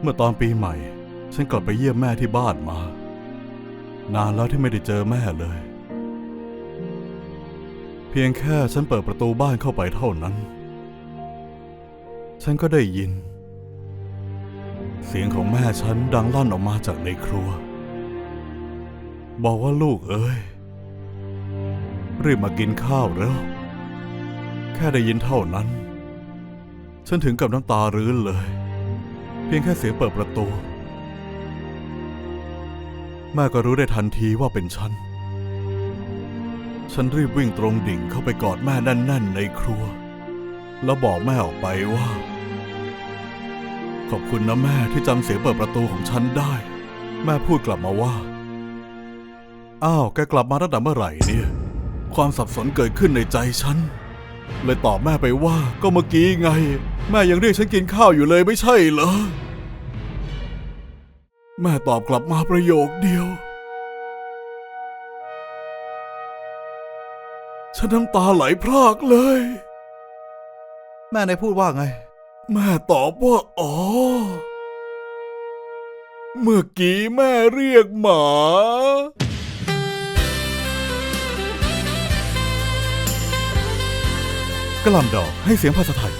เมื่อตอนปีใหม่ ฉันกลับไปเยี่ยมแม่ที่บ้านมา นานแล้วที่ไม่ได้เจอแม่เลย เพียงแค่ฉันเปิดประตูบ้านเข้าไปเท่านั้น ฉันก็ได้ยิน เสียงของแม่ฉันดังลั่นออกมาจากในครัว บอกว่าลูกเอ้ย รีบมากินข้าวเร็วแค่ได้ยินเท่านั้น ฉันถึงกับน้ำตารื้นเลย พียงแค่เสียงเปิดประตู แม่ก็รู้ได้ทันทีว่าเป็นฉัน ฉันรีบวิ่งตรงดิ่งเข้าไปกอดแม่แน่นๆในครัว แล้วบอกแม่ออกไปว่า ขอบคุณนะแม่ที่จำเสียงเปิดประตูของฉันได้ แม่พูดกลับมาว่า อ้าวแกกลับมาตั้งแต่เมื่อไหร่เนี่ย ความสับสนเกิดขึ้นในใจฉัน เลยตอบแม่ไปว่าก็เมื่อกี้ไงแม่ยังเรียกฉันกินข้าวอยู่เลยไม่ใช่เหรอ แม่ตอบกลับมาประโยคเดียว ฉันน้ำตาไหลพรากเลย แม่นายพูดว่าไง แม่ตอบว่าอ๋อ เมื่อกี้แม่เรียกหมากระหลำดอกให้เสียงภาษาไทย